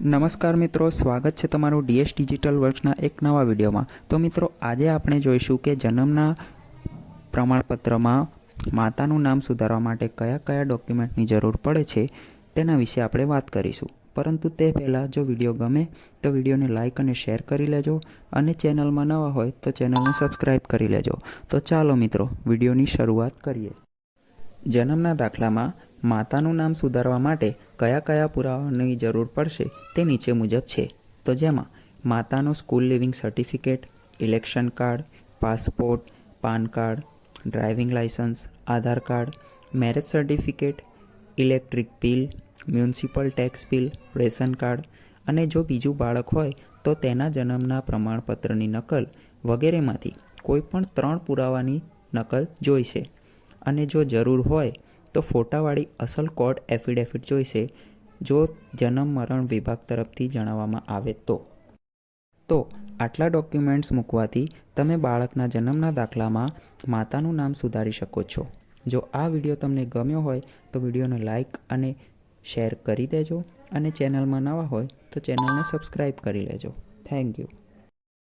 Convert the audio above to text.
નમસ્કાર મિત્રો, સ્વાગત છે તમારું ડીએસ ડિજિટલ વર્ક્સના એક નવા વિડીયોમાં. તો મિત્રો, આજે આપણે જોઈશું કે જન્મના પ્રમાણપત્રમાં માતાનું નામ સુધારવા માટે કયા કયા ડોક્યુમેન્ટની જરૂર પડે છે, તેના વિશે આપણે વાત કરીશું. પરંતુ તે પહેલાં, જો વીડિયો ગમે, તો વિડીયોને લાઇક અને શેર કરી લેજો. અને ચેનલમાં નવા હોય, તો ચેનલને સબસ્ક્રાઈબ કરી લેજો. તો ચાલો મિત્રો, વિડીયોની શરૂઆત કરીએ. જન્મના દાખલામાં માતાનું નામ સુધારવા માટે કયા કયા પુરાવાની જરૂર પડશે તે નીચે મુજબ છે. તો જેમાં માતાનું school leaving certificate, election card, passport, pan card, driving licence, Aadhaar card, marriage certificate, electric bill, municipal tax bill, ration card અને જો બીજું બાળક હોય તો તેના જન્મના પ્રમાણપત્રની નકલ વગેરેમાંથી કોઈ પણ ત્રણ પુરાવાની નકલ જોઈશે. અને જો જરૂર હોય તો ફોટાવાળી અસલ કોર્ટ એફિડેવિટ જોઈશે, જો જન્મ મરણ વિભાગ તરફથી જણાવવામાં આવે તો. તો, આટલા ડોક્યુમેન્ટ્સ મૂકવાથી તમે બાળકના જન્મના દાખલામાં માતાનું નામ સુધારી શકો છો. જો આ વીડિયો તમને ગમ્યો હોય, તો વિડીયોને લાઇક અને શેર કરી દેજો અને ચેનલમાં નવા હોય, તો ચેનલને સબસ્ક્રાઈબ કરી લેજો. Thank you.